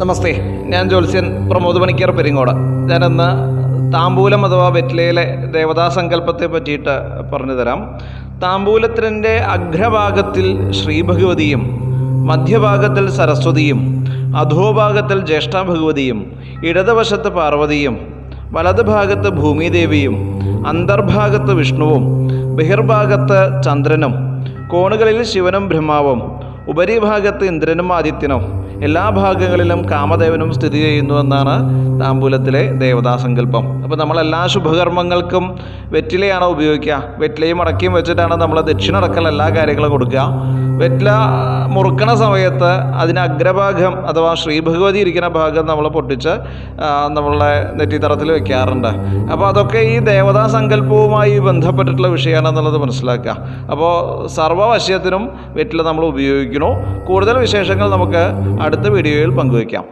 നമസ്തേ. ഞാൻ ജോത്സ്യൻ പ്രമോദ് പണിക്കർ പെരിങ്ങോട്. ഞാനിന്ന് താമ്പൂലം അഥവാ വെറ്റിലയിലെ ദേവതാസങ്കല്പത്തെ പറ്റിയിട്ട് പറഞ്ഞു തരാം താമ്പൂലത്തിന്റെ അഗ്രഭാഗത്തിൽ ശ്രീഭഗവതിയും മധ്യഭാഗത്തിൽ സരസ്വതിയും അധോഭാഗത്തിൽ ജ്യേഷ്ഠ ഭഗവതിയും ഇടതുവശത്ത് പാർവതിയും വലത് ഭാഗത്ത് ഭൂമിദേവിയും അന്തർഭാഗത്ത് വിഷ്ണുവും ബഹിർഭാഗത്ത് ചന്ദ്രനും കോണുകളിൽ ശിവനും ബ്രഹ്മാവും ഉപരിഭാഗത്ത് ഇന്ദ്രനും ആദിത്യനും എല്ലാ ഭാഗങ്ങളിലും കാമദേവനും സ്ഥിതി ചെയ്യുന്നു എന്നാണ് താമ്പൂലത്തിലെ ദേവതാസങ്കല്പം അപ്പോൾ നമ്മൾ എല്ലാ ശുഭകർമ്മങ്ങൾക്കും വെറ്റിലയാണ് ഉപയോഗിക്കുക? വെറ്റിലയും അടക്കിയും വെച്ചിട്ടാണ് നമ്മൾ ദക്ഷിണടക്കൽ എല്ലാ കാര്യങ്ങളും കൊടുക്കുക. വെറ്റില മുറുക്കണ സമയത്ത് അതിന് അഗ്രഭാഗം അഥവാ ശ്രീഭഗവതി ഇരിക്കുന്ന ഭാഗം നമ്മൾ പൊട്ടിച്ച് നമ്മളുടെ നെറ്റിത്തറത്തിൽ വെക്കാറുണ്ട്. അപ്പോൾ അതൊക്കെ ഈ ദേവതാ സങ്കല്പവുമായി ബന്ധപ്പെട്ടിട്ടുള്ള വിഷയമാണെന്നുള്ളത് മനസ്സിലാക്കുക. അപ്പോൾ സർവവശ്യത്തിനും വെറ്റില നമ്മൾ ഉപയോഗിക്കണു കൂടുതൽ വിശേഷങ്ങൾ നമുക്ക് അടുത്ത വീഡിയോയിൽ പങ്കുവയ്ക്കാം.